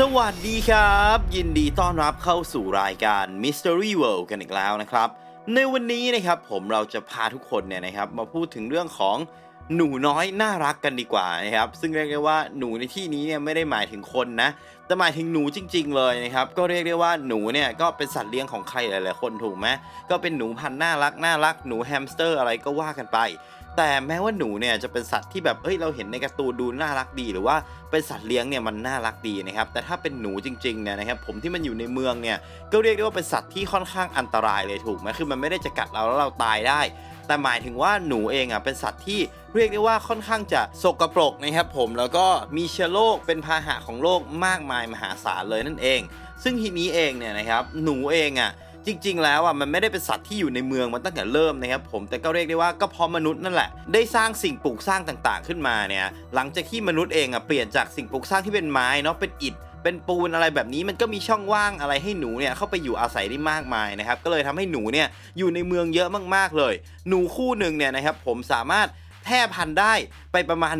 สวัสดีครับ ยินดีต้อนรับเข้าสู่รายการ Mystery World กันอีกแล้วนะครับ ในวันนี้นะครับผมเราจะพาทุกคนเนี่ยนะครับมาพูดถึงเรื่องของหนูน้อยน่ารักกันดีกว่านะครับ ซึ่งเรียกได้ว่าหนูในที่นี้เนี่ยไม่ได้หมายถึงคนนะแต่หมายถึงหนูจริง ๆ เลยนะครับก็เรียกได้ว่าหนูเนี่ยก็เป็นสัตว์เลี้ยงของใครหลายๆคนถูกไหมก็เป็นหนูพันธุ์น่ารักน่ารักหนูแฮมสเตอร์อะไรก็ว่ากันไป แต่แม้ว่าหนูเนี่ยจะเป็นสัตว์ที่แบบเอ้ยเราเห็นในการ์ตูนดูน่ารักดี หรือว่าเป็นสัตว์เลี้ยงเนี่ยมันน่ารักดีนะครับแต่ถ้าเป็นหนูจริงๆเนี่ยนะครับผมที่มันอยู่ในเมืองเนี่ยก็เรียกได้ว่าเป็นสัตว์ที่ค่อนข้างอันตรายเลยถูกไหมคือมันไม่ได้จะกัดเราแล้วเราตายได้ แต่หมายถึงว่าหนูเองอะเป็นสัตว์ที่เรียกได้ว่าค่อนข้างจะสกรปรกนะครับผมแล้วก็มีเชื้อโรคเป็นพาหะของโรคมากมายมหาศาลเลยนั่นเอง ซึ่งทีนี้เองเนี่ยนะครับหนูเองอะ จริง ๆ แล้วอะมันไม่ได้เป็นสัตว์ที่อยู่ในเมืองมันตั้งแต่เริ่มนะครับผมแต่ก็เรียกได้ว่าก็เพราะมนุษย์นั่นแหละได้สร้างสิ่งปลูกสร้างต่างๆ ขึ้นมาเนี่ยหลังจากที่มนุษย์เองอะเปลี่ยนจากสิ่งปลูกสร้างที่เป็นไม้เนาะเป็นอิฐเป็นปูนอะไรแบบนี้มันก็มีช่องว่างอะไรให้หนูเนี่ยเข้าไปอยู่อาศัยได้มากมายนะครับก็เลยทำให้หนูเนี่ยอยู่ในเมืองเยอะมากๆเลย หนูคู่หนึ่งเนี่ยนะครับผมสามารถ แพร่พันธุ์ได้ไปประมาณ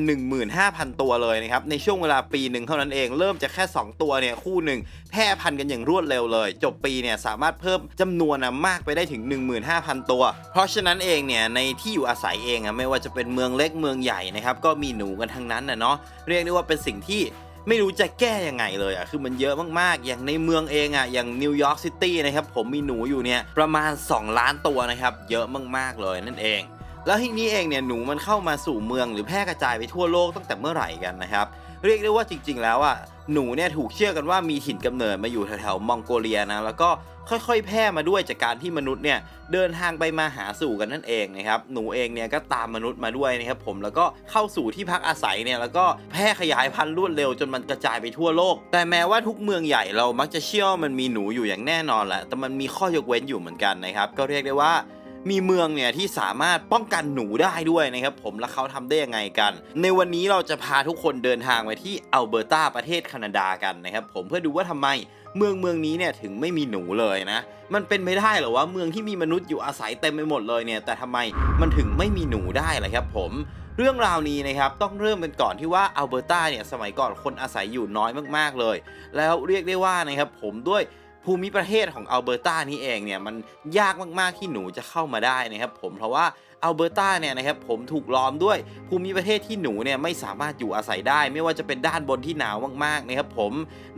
15,000 ตัวเลยนะครับ ในช่วงเวลาปีหนึ่งเท่านั้นเอง เริ่มจากแค่ 2 ตัวเนี่ยคู่หนึ่งแพร่พันธุ์กันอย่างรวดเร็วเลย จบปีเนี่ยสามารถเพิ่มจำนวนนะมากไปได้ถึง 15,000 ตัว เพราะฉะนั้นเองเนี่ยในที่อยู่อาศัยเองอะไม่ว่าจะเป็นเมืองเล็กเมืองใหญ่นะครับก็มีหนูกันทั้งนั้นนะเนาะเรียกได้ว่าเป็นสิ่งที่ไม่รู้จะแก้ยังไงเลยอะ คือมันเยอะมากๆ อย่างในเมืองเองอะ อย่างนิวยอร์กซิตี้นะครับ ผมมีหนูอยู่เนี่ย ประมาณ 2 ล้านตัวนะครับ เยอะมากๆเลยนั่นเอง แล้วทีนี้เองเนี่ยหนูมันเข้ามาสู่เมืองหรือแพร่กระจายไปทั่วโลกตั้งแต่เมื่อไหร่กันนะครับ เรียกได้ว่าจริง ๆ แล้วอะหนูเนี่ยถูกเชื่อกันว่ามีถิ่นกำเนิดมาอยู่แถวๆมองโกเลียนะแล้วก็ค่อยๆ แพร่มาด้วยจากการที่มนุษย์เนี่ยเดินทางไปมาหาสู่กันนั่นเองนะครับหนูเองเนี่ยก็ตามมนุษย์มาด้วยนะครับผมแล้วก็เข้าสู่ที่พักอาศัยเนี่ยแล้วก็แพร่ขยายพันธุ์รวดเร็วจนมันกระจายไปทั่วโลก แต่แม้ว่าทุกเมืองใหญ่เรามักจะเชื่อว่ามันมีหนูอยู่อย่างแน่นอนแหละแต่มันมีข้อยกเว้นอยู่เหมือนกันนะครับก็เรียกได้ว่า มีเมืองเนี่ยที่สามารถป้องกันหนูได้ด้วยนะครับผมแล้วเขาทำได้ยังไงกัน ในวันนี้เราจะพาทุกคนเดินทางไปที่อัลเบอร์ตาประเทศแคนาดากันนะครับผมเพื่อดูว่าทำไมเมืองเมืองนี้เนี่ยถึงไม่มีหนูเลยนะ มันเป็นไม่ได้หรอว่าเมืองที่มีมนุษย์อยู่อาศัยเต็มไปหมดเลยเนี่ยแต่ทำไมมันถึงไม่มีหนูได้ล่ะครับผมเรื่องราวนี้นะครับต้องเริ่มกันก่อนที่ว่าอัลเบอร์ตาเนี่ยสมัยก่อนคนอาศัยอยู่น้อยมากๆเลย แล้วเรียกได้ว่านะครับผมด้วย ภูมิประเทศของอัลเบอร์ตานี้เองเนี่ยมันยากมากๆที่หนูจะเข้ามาได้นะครับผมเพราะว่าอัลเบอร์ตาเนี่ยนะครับผมถูกล้อมด้วยภูมิประเทศที่หนูเนี่ยไม่สามารถอยู่อาศัยได้ ไม่ว่าจะเป็นด้านบนที่หนาวมากๆนะครับผม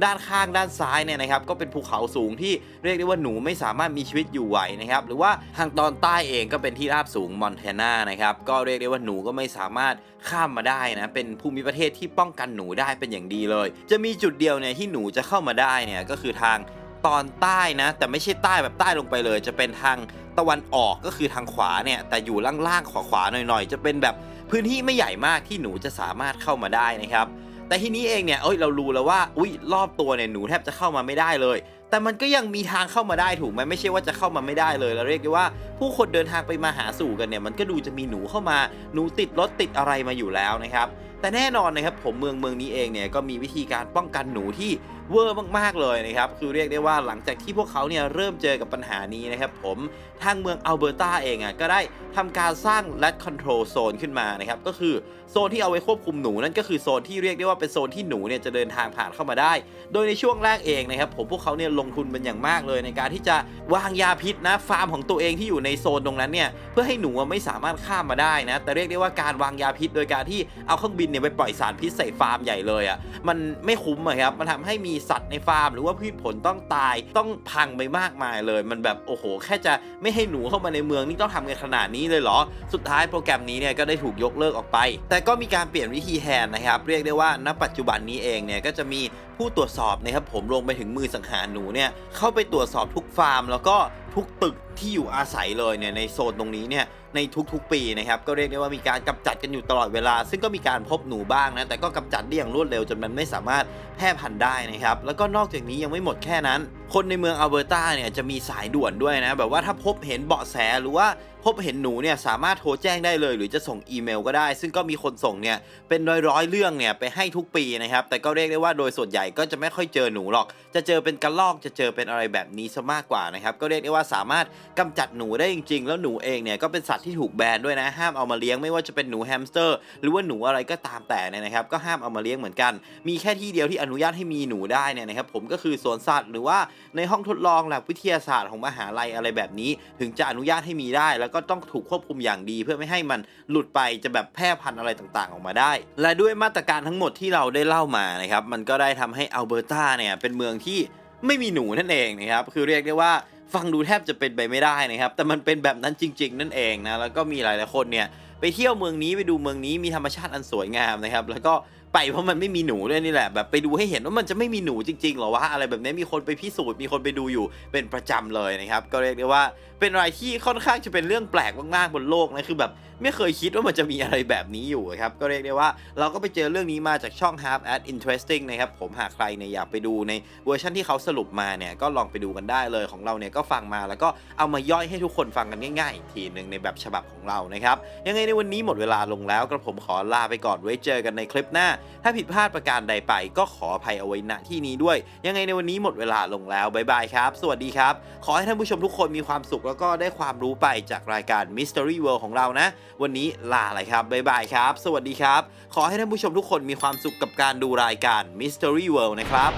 ด้านข้างด้านซ้ายเนี่ยนะครับก็เป็นภูเขาสูงที่เรียกได้ว่าหนูไม่สามารถมีชีวิตอยู่ไหวนะครับหรือว่าทางตอนใต้เองก็เป็นที่ราบสูงมอนแทนานะครับก็เรียกได้ว่าหนูก็ไม่สามารถข้ามมาได้นะเป็นภูมิประเทศที่ป้องกันหนูได้เป็นอย่างดีเลย จะมีจุดเดียวเนี่ยที่หนูจะเข้ามาได้เนี่ยก็คือทาง ตอนใต้นะ แต่ไม่ใช่ใต้แบบใต้ลงไปเลย จะเป็นทางตะวันออกก็คือทางขวาเนี่ย แต่อยู่ล่างๆขวาๆหน่อยๆ จะเป็นแบบพื้นที่ไม่ใหญ่มากที่หนูจะสามารถเข้ามาได้นะครับ แต่ทีนี้เองเนี่ยเอ้ยเรารู้แล้วว่าอุ้ยรอบตัวเนี่ยหนูแทบจะเข้ามาไม่ได้เลย แต่มันก็ยังมีทางเข้ามาได้ถูกไหมไม่ใช่ว่าจะเข้ามาไม่ได้เลยเราเรียกได้ว่า ผู้คนเดินทางไปมาหาสู่กันเนี่ยมันก็ดูจะมีหนูเข้ามาหนูติดรถติดอะไรมาอยู่แล้วนะครับ แต่แน่นอนนะครับผมเมืองเมืองนี้เองเนี่ยก็มีวิธีการป้องกันหนูที่เวอร์มากๆเลยนะครับคือเรียกได้ว่าหลังจากที่พวกเขาเนี่ยเริ่มเจอกับปัญหานี้นะครับผมทางเมืองอัลเบอร์ตาเองอะก็ได้ทำการสร้าง Rat Control Zone ขึ้นมานะครับก็คือโซนที่เอาไว้ควบคุมหนูนั่นก็คือโซนที่เรียกได้ว่าเป็นโซนที่หนูเนี่ยจะเดินทางผ่านเข้ามาได้ โดยในช่วงแรกเองนะครับผมพวกเขาเนี่ยลงทุนเป็นอย่างมากเลยในการที่จะวางยาพิษนะฟาร์มของตัวเองที่อยู่ในโซนตรงนั้นเนี่ยเพื่อให้หนูไม่สามารถข้ามมาได้นะแต่เรียกได้ว่าการวางยาพิษโดยการที่เอาเครื่องบินเนี่ยไปปล่อยสารพิษใส่ฟาร์มใหญ่เลยอะ่ะมันไม่คุ้มอะครับมันทำให้มีสัตว์ในฟาร์ม หรือว่าพืชผลต้องตายต้องพังไปมากมายเลย มันแบบโอ้โห แค่จะไม่ให้หนูเข้ามาในเมืองนี่ต้องทำกันขนาดนี้เลยเหรอ สุดท้ายโปรแกรมนี้เนี่ยก็ได้ถูกยกเลิกออกไป แต่ก็มีการเปลี่ยนวิธีแทนนะครับ เรียกได้ว่าณปัจจุบันนี้เองเนี่ยก็จะมีผู้ตรวจสอบนะครับผมลงไปถึงมือสังหารหนูเนี่ยเข้าไปตรวจสอบทุกฟาร์ม แล้วก็ทุกตึก ที่อยู่อาศัยเลยเนี่ยในโซนตรงนี้เนี่ยในทุกๆปีนะครับก็เรียกได้ว่ามีการกำจัดกันอยู่ตลอดเวลา ซึ่งก็มีการพบหนูบ้างนะแต่ก็กำจัดได้อย่างรวดเร็วจนมันไม่สามารถแพร่พันธุ์ได้นะครับแล้วก็นอกจากนี้ยังไม่หมดแค่นั้น คนในเมืองอัลเบอร์ตาเนี่ยจะมีสายด่วนด้วยนะแบบว่าถ้าพบเห็นเบาะแสหรือว่าพบเห็นหนูเนี่ยสามารถโทรแจ้งได้เลย หรือจะส่งอีเมลก็ได้ ซึ่งก็มีคนส่งเนี่ยเป็นร้อยๆเรื่องเนี่ยไปให้ทุกปีนะครับแต่ก็เรียกได้ว่าโดยส่วนใหญ่ก็จะไม่ค่อยเจอหนูหรอก จะเจอเป็นกระรอกจะเจอเป็นอะไรแบบนี้ซะมากกว่านะครับก็เรียกได้ว่าสามารถกำจัดหนูได้จริง ๆ แล้วหนูเองเนี่ยก็เป็นสัตว์ที่ถูกแบนด้วยนะห้ามเอามาเลี้ยงไม่ว่าจะเป็นหนูแฮมสเตอร์ หรือว่าหนูอะไรก็ตามแต่เนี่ยนะครับก็ห้ามเอามาเลี้ยงเหมือนกัน มีแค่ที่เดียวที่อนุญาตให้มีหนูได้เนี่ยนะครับผมก็คือสวนสัตว์หรือว่าในห้องทดลองแลบวิทยาศาสตร์ของมหาลัยอะไรแบบนี้ ถึงจะอนุญาตให้มีได้ แล้วก็ต้องถูกควบคุมอย่างดี เพื่อไม่ให้มันหลุดไปจะแบบแพร่พันธุ์อะไรต่างๆ ออกมาได้ และด้วยมาตรการทั้งหมดที่เราได้เล่ามานะครับมันก็ได้ทำให้อัลเบอร์ตาเนี่ยเป็นเมืองที่ไม่มีหนูนั่นเองนะครับคือเรียกได้ว่า ฟังดูแทบจะเป็นไปไม่ได้นะครับ แต่มันเป็นแบบนั้นจริง ๆ นั่นเองนะ แล้วก็มีหลายๆคนเนี่ยไปเที่ยวเมืองนี้ไปดูเมืองนี้มีธรรมชาติอันสวยงามนะครับ แล้วก็ไปเพราะมันไม่มีหนูด้วยนี่แหละแบบไปดูให้เห็นว่ามันจะไม่มีหนูจริงๆหรอวะอะไรแบบนี้มีคนไปพิสูจน์มีคนไปดูอยู่เป็นประจำเลยนะครับ ก็เรียกได้ว่าเป็นอะไรที่ค่อนข้างจะเป็นเรื่องแปลกมากๆบนโลกนะคือแบบไม่เคยคิดว่ามันจะมีอะไรแบบนี้อยู่ครับ ก็เรียกได้ว่าเราก็ไป저อเรื่องนี้มาจากช่อง Half at Interesting นะครับ ผมหากใครเนี่ยอยากไปดูในเวอร์ชันที่เขาสรุปมาเนี่ยก็ลองไปดูกันได้เลยของเราเนี่ยก็ฟังมาแล้วก็เอามาย่อยให้ทุกคนฟังกันง่ายๆ ทีหนึ่งในแบบฉบับของเรานะครับ ยังไงในวันนี้หมดเวลาลงแล้วกระผมขอลาไปก่อนไว้เจอกันในคลิปหน้า ถ้าผิดพลาดประการใดไป ก็ขออภัยเอาไว้ณที่นี้ด้วย ยังไงในวันนี้หมดเวลาลงแล้วบายบายครับ สวัสดีครับ ขอให้ท่านผู้ชมทุกคนมีความสุขแล้วก็ได้ความรู้ไปจากรายการ Mystery World ของเรานะวันนี้ลาเลยครับบายบายครับ สวัสดีครับ ขอให้ท่านผู้ชมทุกคนมีความสุขกับการดูรายการ Mystery World นะครับ